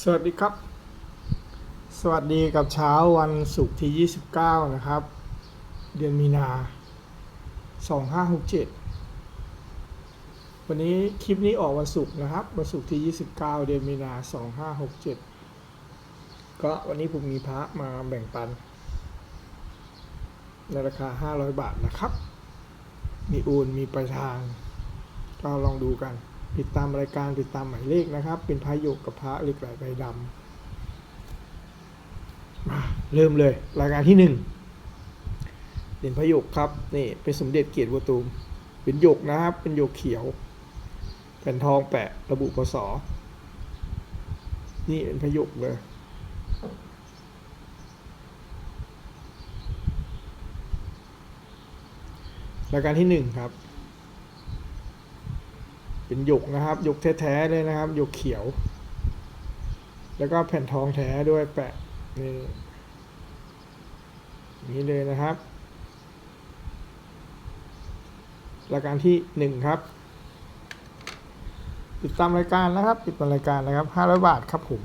สวัสดีครับ สวัสดีกับเช้าวันศุกร์ที่ 29 นะครับ เดือนมีนา 2567 วันนี้คลิปนี้ออกวันศุกร์นะครับ วันศุกร์ที่ 29 เดือนมีนา 2567 ก็วันนี้ผมมีพระมาแบ่งปัน ในราคา 500 บาทนะครับ มีโอนมีปลายทาง ก็ลองดูกัน ติดตามรายการติดตามหมายเลขนะครับ เป็นพระโยกกับพระเหล็กไหลใบดำมาเริ่มเลย รายการที่หนึ่งเหรียญพระโยกครับนี่เป็นสมเด็จเกียรติวัตูมเป็นโยกนะครับ เป็นโยกเขียวแผ่นทองแปะระบุปศนี่เป็นพระโยกเลยรายการที่หนึ่งครับ เป็นหยกนะครับหยกแท้ๆเลยนะครับหยกเขียว แล้วก็แผ่นทองแท้ด้วยแปะนี่นี้เลยนะครับรายการที่หนึ่งครับ ติดตามรายการนะครับ ติดตามรายการนะครับห้าร้อยบาทครับผม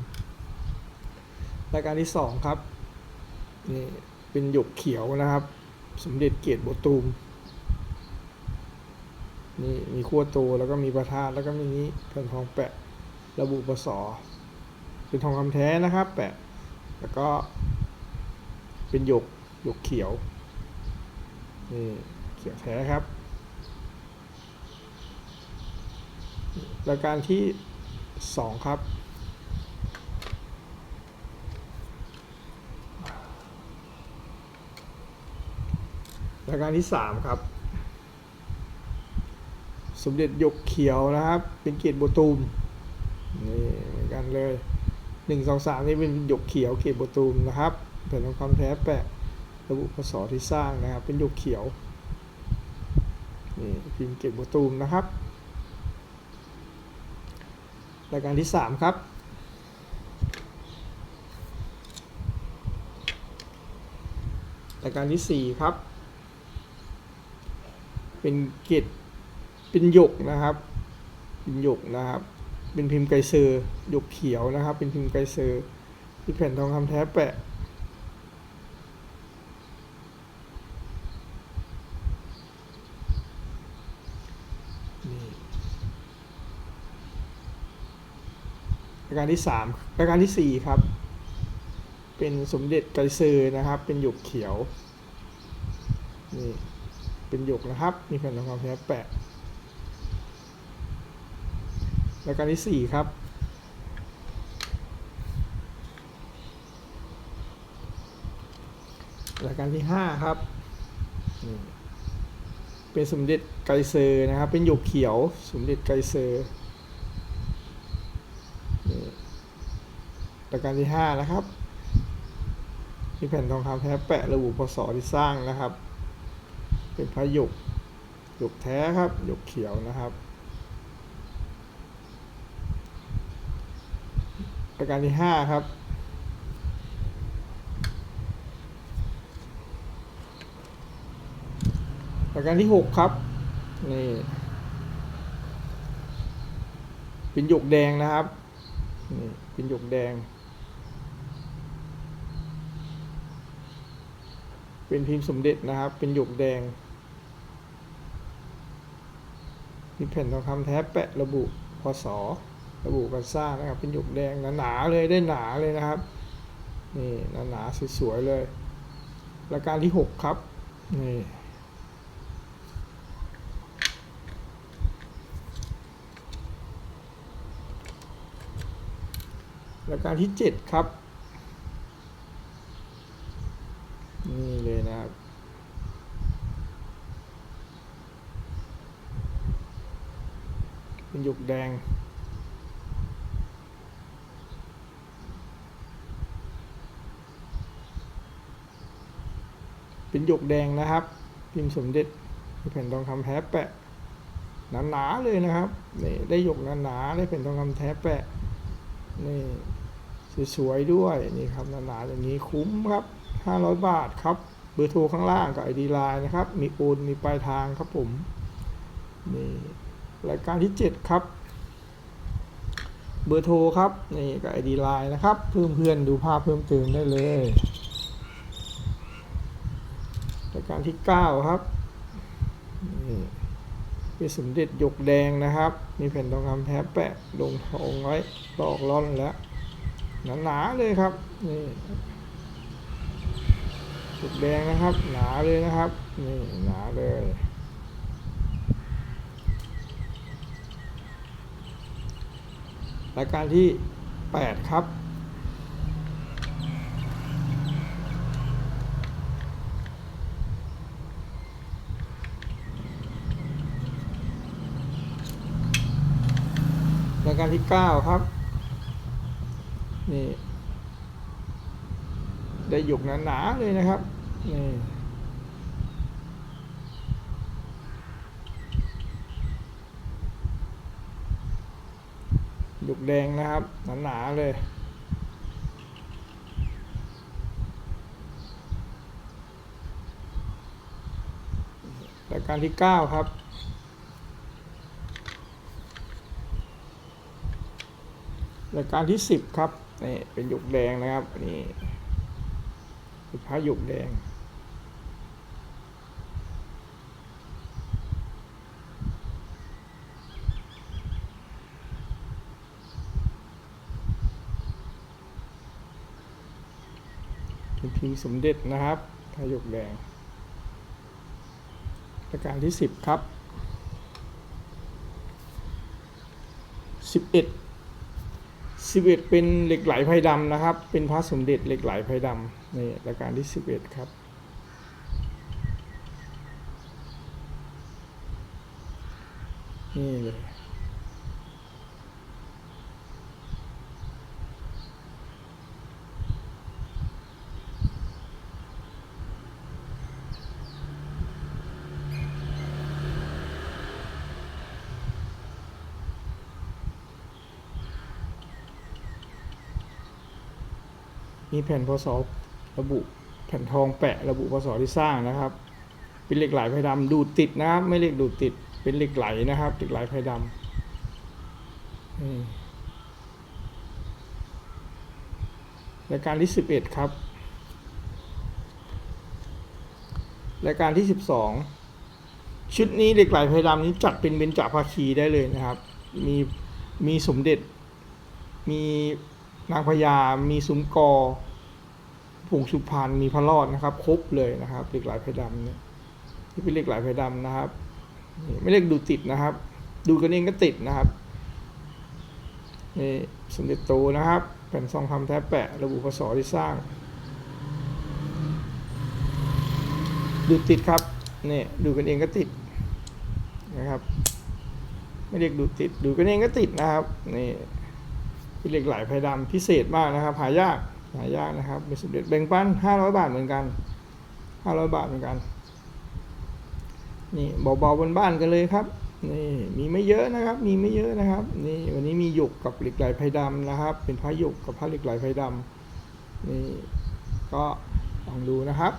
รายการที่สองครับนี่เป็นหยกเขียวนะครับ สมเด็จเกียรติโบตูม นี่มีขั้วโตแล้วก็มีประธานแล้วก็มีนี้แผ่นทองแปะ ระบุปศเป็นทองคำแท้นะครับ แปะ แล้วก็ เป็นหยกหยกเขียวนี่เขียวแท้ครับรายการที่สองครับรายการที่สามครับ มเด็จหยกเขียวนะครับ เป็นเกรดโบตูมนี่เหมือนกันเลยหนึ่งสองสามนี่เป็นหยกเขียวเกรดโบตูมนะครับแผ่นทองคำแท้แปะระบุพศที่สร้างนะครับ เป็นหยกเขียวนี่พิมพ์เกรดโบตูมนะครับรายการที่สามครับรายการที่สี่ครับ เป็นเกรด เป็นหยกนะครับ เป็นหยกนะครับ เป็นพิมพ์ไกเซอร์หยกเขียวนะครับ เป็นพิมพ์ไกเซอร์ที่แผ่นทองคำแท้แปะนี่รายการที่สามรายการที่สี่ครับ เป็นสมเด็จไกเซอร์นะครับ เป็นหยกเขียว นี่ เป็นหยกนะครับ มีแผ่นทองคำแท้แปะ รายการที่สี่ครับ รายการที่ห้าครับ เป็นสมเด็จไกเซอร์นะครับ เป็นหยกเขียวสมเด็จไกเซอร์รายการที่ห้านะครับมีแผ่นทองคำแท้แปะระบุพศที่สร้างนะครับ เป็นพระหยกหยกแท้ครับหยกเขียวนะครับ ปรายการที่ห้าครับ ปรายการที่หกครับ นี่เป็นหยกแดงนะครับ นี่เป็นหยกแดง เป็นพิมพ์สมเด็จนะครับ เป็นหยกแดงมีแผ่นทองคำแท้แปะระบุพศ ระบุการสร้างนะครับ เป็นหยกแดงหนาๆเลยได้หนาเลยนะครับ นี่หนาๆสวยๆเลยรายการที่หกครับ นี่รายการที่เจ็ดครับ นี่เลยนะครับ เป็นหยกแดง เป็น หยกแดงนะครับ พิมพ์สมเด็จมีแผ่นทองคำแท้แปะหนาๆเลยนะครับนี่ได้หยกหนาๆได้แผ่นทองคำแท้แปะนี่สวยๆด้วยนี่ครับหนาๆอย่างนี้คุ้มครับ 500 บาทครับเบอร์โทรข้างล่างกับไอดีไลน์นะครับ มีโอนมีปลายทางครับผมนี่รายการที่ 7 ครับ เบอร์โทรครับนี่กับไอดีไลน์นะครับ เพื่อนเพื่อนๆดูภาพเพิ่มเติมได้เลย รายการที่ 9 ครับนี่เป็นสมเด็จหยกแดงนะครับ มีแผ่นทองคำแท้แปะลงทองไว้ตอกร่อนแล้วหนาๆเลยครับนี่หยกแดงนะครับ หนาเลยนะครับนี่หนาเลยรายการที่ 8 ครับ รายการที่9ครับ นี่ ได้หยกหนาๆเลยนะครับ นี่หยกแดงนะครับ หนาๆเลยรายการที่9ครับ รายการที่10ครับนี่เป็นหยกแดงนะครับนี่เป็นพระหยกแดง เป็นพิมพ์สมเด็จนะครับพระหยกแดงรายการที่10ครับ11 11 เป็นเหล็กไหลไพดำนะครับ เป็นพระสมเด็จเหล็กไหลไพดำนี่รายการที่ 11 ครับนี่เลย มีแผ่นพศระบุแผ่นทองแปะระบุพศที่สร้างนะครับ เป็นเหล็กไหลไพดำดูดติดนะครับ ไม่เหล็กดูดติด เป็นเหล็กไหลนะครับเหล็กไหลไพดำนี่รายการที่สิบเอ็ดครับรายการที่สิบสองชุดนี้เหล็กไหลไพดำนี้จัดเป็นเบญจภาคีได้เลยนะครับ มีมีสมเด็จมี นางพญามีซุ้มกอผงสุพรรณมีพระรอดนะครับ ครบเลยนะครับเหล็กไหลไพดำเนี่ยที่เป็นเหล็กไหลไพดำนะครับนี่ไม่เรียกดูติดนะครับ ดูกันเองก็ติดนะครับนี่สมเด็จโตนะครับแผ่นซองคำแท้แปะระบุพศที่สร้าง ดูติดครับนี่ดูกันเองก็ติดนะครับ ไม่เรียกดูติด ดูกันเองก็ติดนะครับนี่ เป็นเหล็กไหลไพดำพิเศษมากนะครับ หายากหายากนะครับเป็นสมเด็จแบ่งปันห้าร้อยบาทเหมือนกันห้าร้อยบาทเหมือนกันนี่เบาๆบนบ้านกันเลยครับนี่มีไม่เยอะนะครับ มีไม่เยอะนะครับนี่วันนี้มีหยกกับเหล็กไหลไพดำนะครับ เป็นพระหยกกับพระเหล็กไหลไพดำนี่ก็ลองดูนะครับ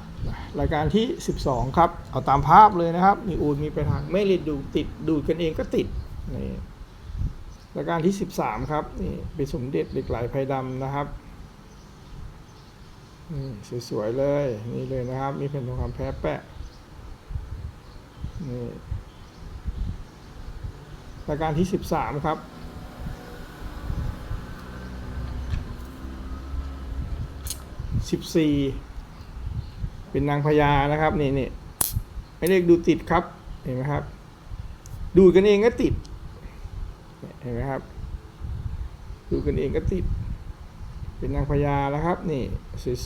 รายการที่ 12 ครับ เอาตามภาพเลยนะครับ มีอูดมีไปทางไม่เลยดูติดดูดกันเองก็ติดนี่ รายการที่ 13 ครับนี่เป็นสมเด็จเหล็กไหลไพดำนะครับนี่สวยๆเลยนี่เลยนะครับ มีแผ่นทองคำแพ้แปะนี่รายการที่ 13 ครับ14เป็นนางพญานะครับนี่นี่ไม่เรียกดูติดครับเห็นไหมครับ ดูกันเองก็ติด เห็นไหมครับ ดูกันเองก็ติด เป็นนางพญาแล้วครับ นี่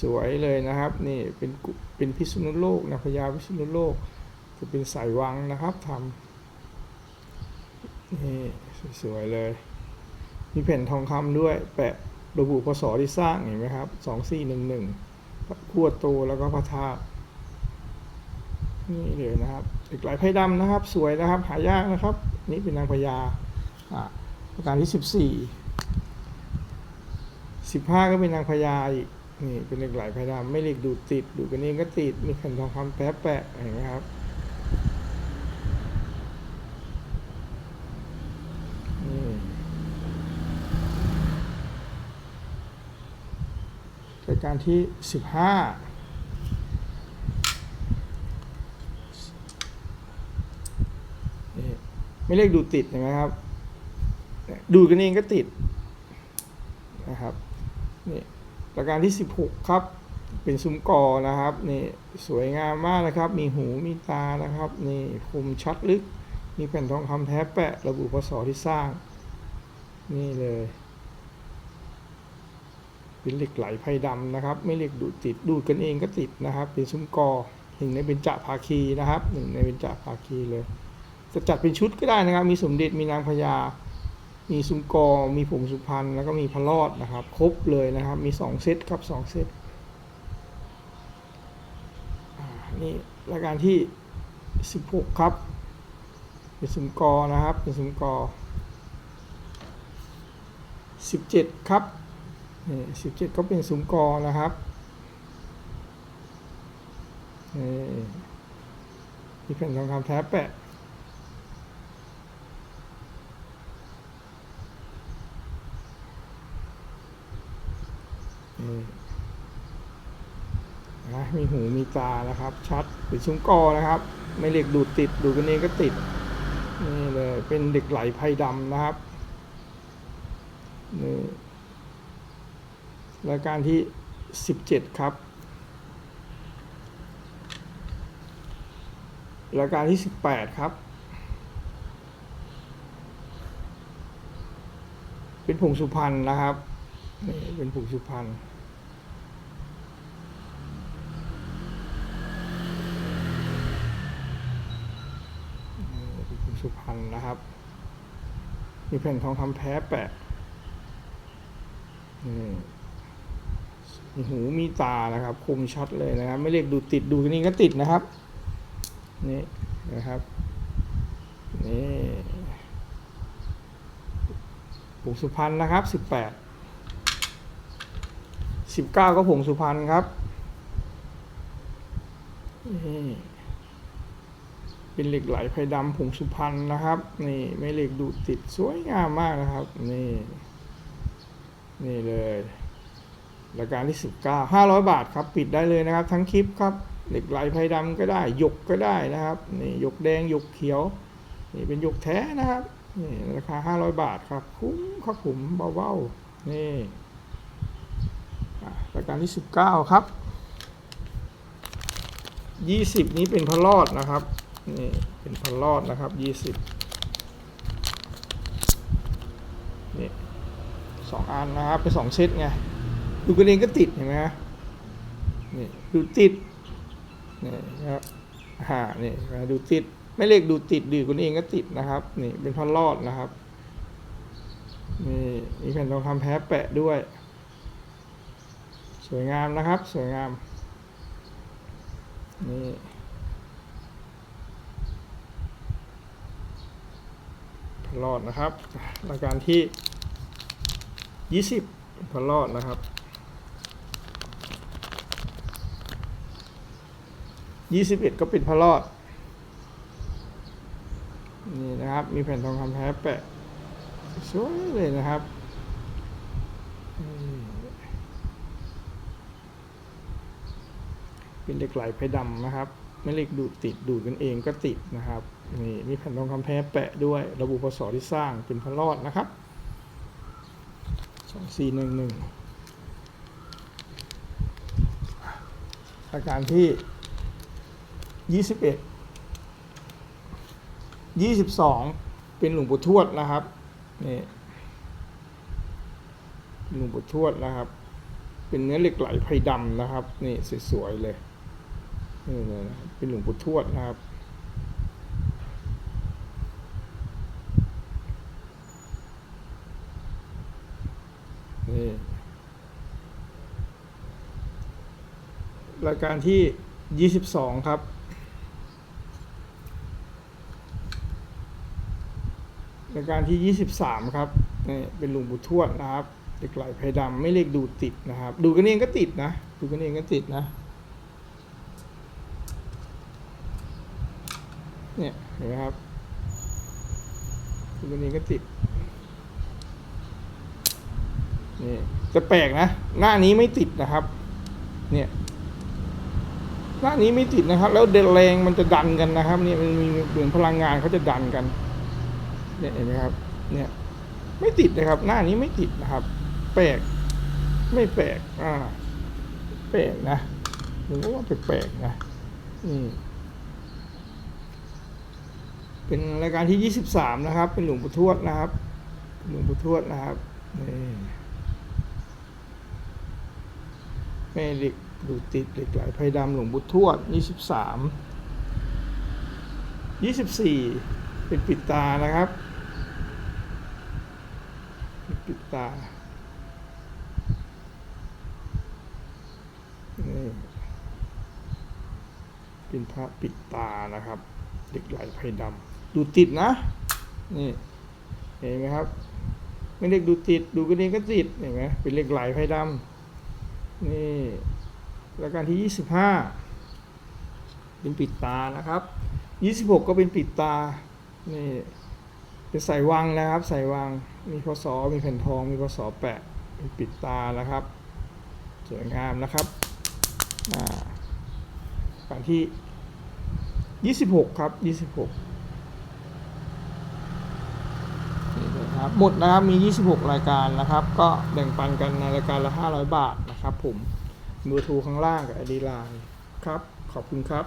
สวยๆเลยนะครับ นี่เป็นเป็นพิษณุโลกนางพญาพิษณุโลก จะเป็นสายวังนะครับทำนี่สวยๆเลย มีแผ่นทองคำด้วย แปะระบุพศที่สร้างเห็นไหมครับสองสี่หนึ่งหนึ่งขั้วโตแล้วก็พระธาตุนี่เลยนะครับ อีกหลายไพ่ดำนะครับ สวยนะครับ หายากนะครับ นี่เป็นนางพญา ประการที่สสิบี่สิบห้าก็เป็นนางพญาอีกนี่เป็นเหล็กไหลพญาไม่เหล็กดูดติดดูกันเองก็ติดมีขันทองคำแปะแปะเห็นไหมครับรายการที่สิบห้าไม่เลขดูติดเห็นไหมครับ ดูกันเองก็ติดนะครับนี่ประการที่ 16 ครับ เป็นซุ้มกอนะครับนี่สวยงามมากนะครับ มีหูมีตานะครับนี่คมชัดลึก มีแผ่นทองคำแท้แปะ ระบุพศที่สร้าง นี่เลยเป็นเหล็กไหลไพดำนะครับ ไม่เหล็กดูดติดดูดกันเองก็ติดนะครับ เป็นซุ้มกอหนึ่งในเบญจภาคีนะครับหนึ่งในเบญจภาคีเลย จะจัดเป็นชุดก็ได้นะครับ มีสมเด็จมีนางพญา มีซุ้มกอ มีผงสุพรรณแล้วก็มีพระรอดนะครับ ครบเลยนะครับ มีสองเซตครับสองเซตนี่รายการที่ 16 ครับ เป็นซุ้มกอนะครับ เป็นซุ้มกอ 17 ครับนี่17 ก็เป็นซุ้มกอนะครับนี่มีแผ่นทองคำแท้แปะ นี่นะมีหูมีตานะครับ ชัดเป็นซุ้มกอนะครับ ไม่เหล็กดูดติดดูดกันเองก็ติดนี่เลยเป็นเด็กไหลไพดำนะครับนี่รายการที่17ครับรายการที่18ครับ เป็นผงสุพรรณนะครับนี่เป็นผงสุพรรณนี่เป็นผงสุพรรณ นะครับ มีแผ่นทองคำแท้แปะนี่มีหูมีตานะครับ คมชัดเลยนะครับ ไม่เรียกดูติดดูนี่ก็ติดนะครับ นี่นะครับ นี่ผงสุพรรณนะครับสิบแปดสิบเก้าก็ผงสุพรรณครับนี่ เป็นเหล็กไหลไพดำผงสุพรรณนะครับ นี่ไม่เหล็กดูดติดสวยงามมากนะครับ นี่ นี่เลยรายการที่สิบเก้าห้าร้อยบาทครับ ปิดได้เลยนะครับ ทั้งคลิปครับ เหล็กไหลไพดำก็ได้หยกก็ได้นะครับ นี่หยกแดงหยกเขียว นี่เป็นหยกแท้นะครับนี่ราคาห้าร้อยบาทครับ คุ้มครับผมเบาๆนี่อ่รายการที่ 19 ครับ 20 นี้เป็นพระรอดนะครับ นี่เป็นพระรอดนะครับ20นี่สองอันนะครับเป็นสองเซตไงดูกันเองก็ติดเห็นไหมฮะนี่ดูติดนี่ครับฮ่านี่ดูติดไม่เรียกดูติดดูกันเองก็ติดนะครับนี่เป็นพระรอดนะครับนี่มีแผ่นทองคำแพ้แปะด้วย สวยงามนะครับ สวยงามนี่ พลอดนะครับราการที่ 20พลอดนะครับ 21 ก็เป็นพลอด นี่นะครับ มีแผ่นทองคำแท้แปะสวยเลยนะครับเป็นเหล็กไหลไพดำนะครับ ไม่เหล็กดูดติดดูดกันเองก็ติดนะครับนี่มีแผ่นทองคำแท้แปะด้วยระบุพศที่สร้างเป็นพระรอดนะครับสองสี่หนึ่งหนึ่งอาการที่ยี่สิบเอ็ดยี่สิบสองเป็นหลวงปู่ทวดนะครับนี่หลวงปู่ทวดนะครับ เป็นเนื้อเหล็กไหลไพดำนะครับนี่สวยๆเลยนี่เลยนะครับ เป็นหลวงปู่ทวดนะครับ นี่รายการที่ 22 ครับ รายการที่ 23 ครับนี่เป็นหลวงปู่ทวดนะครับเหล็กไหลไพดำไม่เรียกดูดติดนะครับ ดูกันเองก็ติดนะ ดูกันเองก็ติดนะ เนี่ยเห็นไหมครับดูกันเองก็ติดนี่แต่แปลกนะ หน้านี้ไม่ติดนะครับ เนี่ย หน้านี้ไม่ติดนะครับ แล้วเดนแรงมันจะดันกันนะครับ เนี่ยมันมีเหมือนพลังงานเขาจะดันกัน เนี่ยเห็นไหมครับ เนี่ย ไม่ติดนะครับ หน้านี้ไม่ติดนะครับ แปลก ไม่แปลก อ่า แปลกนะผมก็ว่าแปลกๆนะนี่ เป็นรายการที่ 23 นะครับ เป็นหลวงปู่ทวดนะครับ หลวงปู่ทวดนะครับนี่แม่เหล็กดูติดเหล็กไหลไพดำหลวงปู่ทวด 23 24 เป็นปิดตานะครับป,ปิดตานี่เป็นพระปิดตานะครับเหล็กไหลไพดำ ดูติดนะ นี่ เห็นไหมครับ ไม่เรียกดูติด ดูกระเองก็ติด เห็นไหมเป็นเลขไหลไฟดำนี่รายการที่ 25 เป็นปิดตานะครับ 26 ก็เป็นปิดตา นี่ เป็นใส่วังนะครับ ใส่วัง มีพศมีแผ่นทอง มีพศแปะเป็นปิดตานะครับ สวยงามนะครับ อ่าการที่ 26 ครับ 26 ครับหมดนะครับมี 26 รายการนะครับ ก็แบ่งปันกันในรายการละ 500 บาทนะครับผมเบอร์โทรข้างล่างกับอดีไลน์ครับ ขอบคุณครับ